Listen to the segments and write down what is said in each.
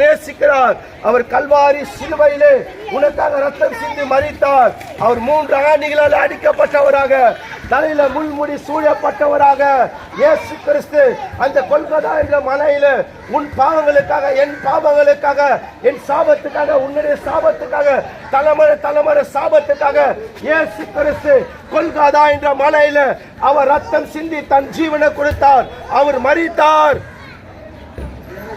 நேசிக்கிறார். அவர் கல்வாரி சிலுவையிலே உனக்காக ரத்தம் சிந்தி மறித்தார் அவர் மூன்று ஆணிகளால் அடிக்கப்பட்டவராக தலையில முள்முடி சூழப்பட்டவராக இயேசு கிறிஸ்து அந்த கொல்கதாயில என்ற மலையில உன் பாவங்களுக்காக என் பாவங்களுக்காக என் சாபத்துக்காக உன்னுடைய சாபத்துக்காக தலைமுறை தலைமுறை சாபத்துக்காக இயேசு கிறிஸ்து கொல்கதா என்ற மலையில அவர் ரத்தம் சிந்தி தன் ஜீவனை கொடுத்தார். அவர் மறித்தார்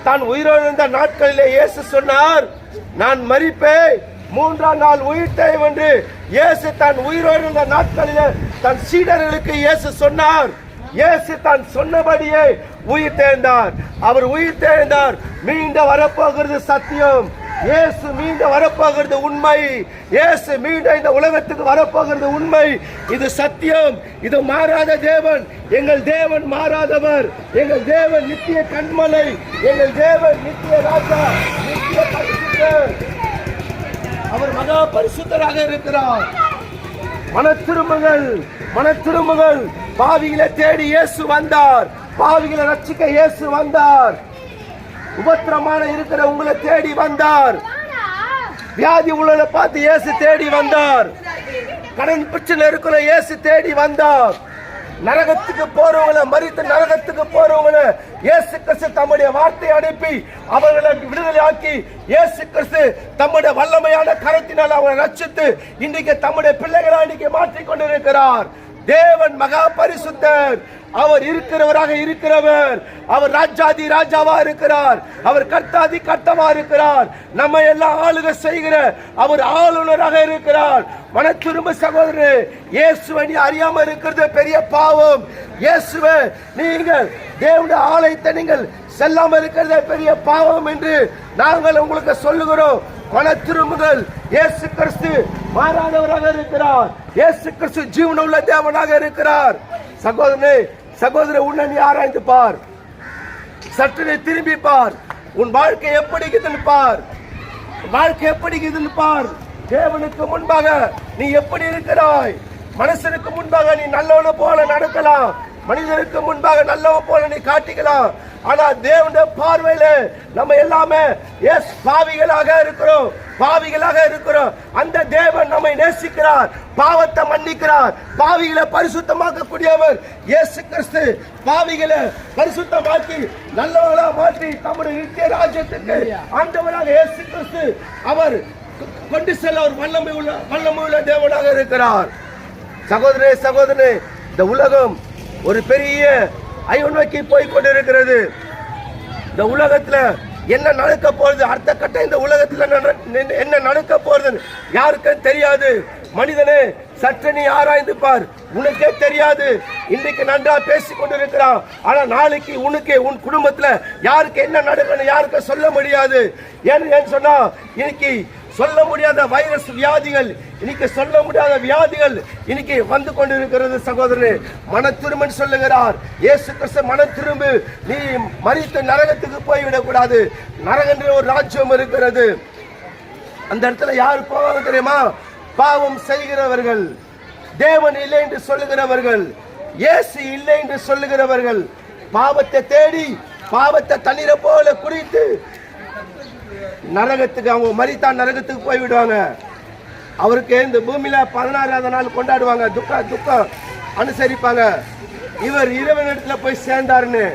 தான் உயிரிழந்த நாட்களிலே இயேசு சொன்னார் நான் மறிப்பேன் மூன்றாம் நாள் உயிர்த்தேன் என்று இயேசு தான் உயிரிழந்த நாட்களிலே தன் சீடர்களுக்கு இயேசு சொன்னார். இயேசு தான் சொன்னபடியே உயிர் தேர்ந்தார் அவர் உயிர் தேர்ந்தார் மீண்டும் வரப்போகிறது சத்தியம். இயேசு மீண்டும் வரப்போகிறது உண்மை. இயேசு மீண்டும் இந்த உலகத்துக்கு வரப்போகிறது உண்மை. இது சத்தியம். இது மாறாத தேவன். எங்கள் தேவன் மாறாதவர். எங்கள் தேவன் நித்திய கண்மலை. எங்கள் தேவன் நித்திய ராஜா. நித்திய பரிசுத்தர். அவர் மகா பரிசுத்தராக இருக்கிறார். மன திரும்புகள் மன திரும்புகள் பாவிகளை தேடி இயேசு வந்தார். பாவிகளை ரட்சிக்க இயேசு வந்தார். உபத்திரமான இருக்கிற உங்களை தேடி வந்தார். வியாதி உள்ள பார்த்து இயேசு தேடி வந்தார். கடன் பிரச்சனை இருக்கிற இயேசு தேடி வந்தார். நரகத்துக்கு போறவங்களை மறித்து நரகத்துக்கு போறவங்களை இயேசு கிறிஸ்து தம்முடைய வார்த்தை அனுப்பி அவர்களை விடுதலையாக்கி இயேசு கிறிஸ்து தம்முடைய வல்லமையான கரத்தினால் அவரை ரட்சித்து இன்றைக்கு தம்முடைய பிள்ளைகளை இன்னைக்கு மாற்றிக் கொண்டிருக்கிறார் தேவன் மகா பரிசுத்தர் அவர் இருக்கிறவராக இருக்கிறவர். அவர் ராஜாதி ராஜாவா இருக்கிறார். அவர் கர்த்தாதி கர்த்தமா இருக்கிறார். நம்ம எல்லாம் ஆளுக செய்கிற அவர் ஆளுநராக இருக்கிறார். மன திரும்ப சகோதரர் இயேசுவை நீ அறியாம இருக்கிறது பெரிய பாவம். இயேசுவை நீங்கள் தேவனுடைய ஆலயத்தை நீங்கள் செல்லாம இருக்கிறது பெரிய பாவம் என்று நாங்கள் உங்களுக்கு சொல்லுகிறோம். மன திரும்புகள் இயேசு கிறிஸ்து மாறாதவராக இருக்கிறார். இயேசு கிறிஸ்து ஜீவனுள்ள தேவனாக இருக்கிறார். சகோதரனே சகோதர உன்னை நீ ஆராய்ந்து பார். சற்று திரும்பி பார். உன் வாழ்க்கை எப்படி இருக்குதுன்னு பார். வாழ்க்கை எப்படி இருக்குதுன்னு பார். தேவனுக்கு முன்பாக நீ எப்படி இருக்கிறாய்? மனுஷனுக்கு முன்பாக நீ நல்லவன போல நடக்கலாம். மனிதனுக்கு முன்பாக நல்லவன் போல நீ காட்டிக்கலாம். ஆனா தேவனுடைய பார்வையில நம்ம எல்லாமே எஸ் பாவிகளாக இருக்கிறோம். பாவிகளாக இருக்கிறோம். அந்த தேவன் நம்மை நேசிக்கிறார் பாவத்தை மன்னிக்கிறார். பாவிகளை பரிசுத்தமாக்க கூடியவர் இயேசு கிறிஸ்து. பாவிகளை பரிசுத்தமாக்கி நல்லவர்களா மாற்றி தம்முடைய நித்திய ராஜ்யத்துக்கு ஆண்டவராக இயேசு கிறிஸ்து அவர் கொண்டு செல்ல ஒரு வல்லமை உள்ள வல்லமை உள்ள தேவனாக இருக்கிறார். சகோதரே சகோதரே இந்த உலகம் ஒரு பெரிய ஐயோ நோக்கி போய் கொண்டிருக்கிறது இந்த உலகத்துல என்ன நடக்க போறது அடுத்த கட்டம் இந்த உலகத்துல நட- என்ன நடக்க போறது யாருக்கும் தெரியாது. மனிதனே சற்று நீ ஆராய்ந்து பார். உனக்கே தெரியாது. இன்றைக்கு நன்றா பேசி கொண்டிருக்கிறான். ஆனா நாளைக்கு உனக்கு உன் குடும்பத்துல யாருக்கு என்ன நடக்கணும் யாருக்கும் சொல்ல முடியாது. ஏன்னு ஏன்னு சொன்னா இன்னைக்கு சொல்ல முடியாத வைரஸ் வியாதிகள் இன்னைக்கு சொல்ல முடியாத வியாதிகள் இன்னைக்கு வந்து கொண்டிருக்கிறது சகோதரனே. மன திரும்பன் சொல்லுகிறார். இயேசு கிறிஸ்து மன திரும்பு நீ மறித்து நரகத்துக்கு போய்விடக் கூடாது நரகன்ற ஒரு ராஜ்யம் இருக்கிறது. அந்த இடத்துல யார் போவாங்க தெரியுமா? பாவம் செய்கிறவர்கள். தேவன் இல்லை என்று சொல்லுகிறவர்கள். இயேசு இல்லை என்று சொல்லுகிறவர்கள். பாவத்தை தேடி பாவத்தை தண்ணீரை போல குடித்து நரகத்துக்கு அவங்க மரித்தான் நரகத்துக்கு போய் விடுவாங்க அவருக்கு இந்த பூமியில பதினாறாவது நாள் கொண்டாடுவாங்க. துக்கம் துக்கம் அனுசரிப்பாங்க. இவர் இரவு நேரத்தில் போய் சேர்ந்தாருன்னு.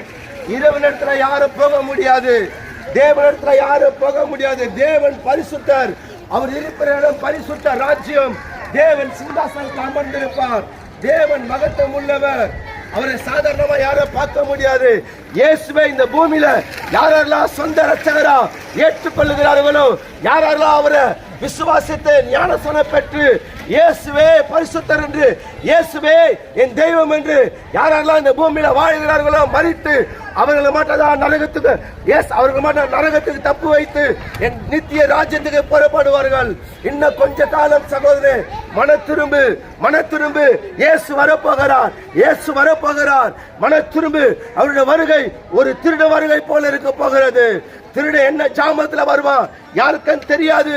இரவு நேரத்தில் யாரும் போக முடியாது. தேவனிடத்தில் யாரும் போக முடியாது. தேவன் பரிசுத்தர். அவர் இருக்கிற இடம் பரிசுத்த ராஜ்யம். தேவன் சிங்காசனத்தில் அமர்ந்திருப்பார். தேவன் மகத்துவம் உள்ளவர். அவரை சாதாரணமா யாரும் பார்க்க முடியாது. இயேசுவை இந்த பூமியில யாரெல்லாம் சொந்த ரச்சகரா ஏற்றுக்கொள்ளுகிறார்களோ யாரெல்லாம் அவரை விசுவாசித்து ஞானசன பெற்று இயேசுவே பரிசுத்தர் என்று. இயேசுவே என் தெய்வம் என்று. யாரெல்லாம் இந்த பூமியில வாழ்கிறார்களோ மறித்து அவர்களை மட்டும் தான் நரகத்துக்கு எஸ் அவர்கள் மட்டும் நரகத்துக்கு தப்பு வைத்து என் நித்திய ராஜ்யத்துக்கு புறப்படுவார்கள். இன்னும் கொஞ்ச காலம் சகோதரே மன திரும்பு மன திரும்பு இயேசு வரப்போகிறார் இயேசு வரப்போகிறார். மன திரும்பு அவருடைய வருகை ஒரு திருட வருகை போல இருக்க போகிறது. திருட என்ன ஜாமத்துல வருவான்? யாருக்கும் தெரியாது.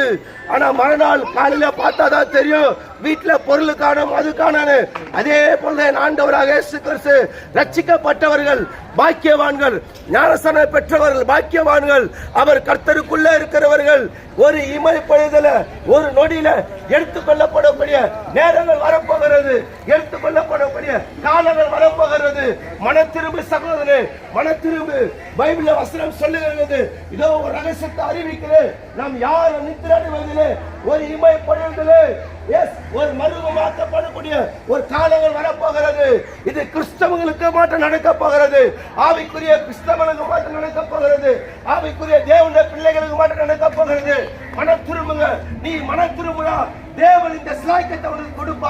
ஆனா மறுநாள் காலையில பார்த்தா தான் தெரியும். வீட்டுல பொருள் காணும் அது காணானு அதே போல ஆண்டவராக இயேசு கிறிஸ்து ரட்சிக்கப்பட்டவர்கள் பாக்கியவான்கள் ஞானசன பெற்றவர்கள் பாக்கியவான்கள் அவர் கர்த்தருக்குள்ள இருக்கிறவர்கள் ஒரு இமை பொழுதுல ஒரு நொடியில எடுத்துக்கொள்ளப்படக்கூடிய நேரங்கள் வரப்போகிறது. எடுத்துக்கொள்ளப்படக்கூடிய காலங்கள் வரப்போகிறது. மன திரும்பு சகோதரே மன திரும்பு பைபிள்ல வசனம் சொல்லுகிறது. இதோ ஒரு ரகசியத்தை அறிவிக்கிறேன். நாம் யாரும் நித்திரடுவதிலே ஒரு இமை பொழுதிலே எஸ் ஒரு மருவமாக்கப்படக்கூடிய ஒரு காலங்கள் வரப்போகிறது. இது கிறிஸ்தவங்களுக்கு மாற்றம் நடக்க போகிறது. ஆவிக்குரிய கிறிஸ்தவனுக்கு மாற்றம் நடக்க போகிறது. ஆவிக்குரிய தேவனுடைய பிள்ளைகளுக்கு மாற்றம் நடக்க போகிறது. மன திரும்புங்க நீ மன திரும்புனா தேவன் இந்த சிலாய்க்கத்தை உனக்கு கொடுப்பார்.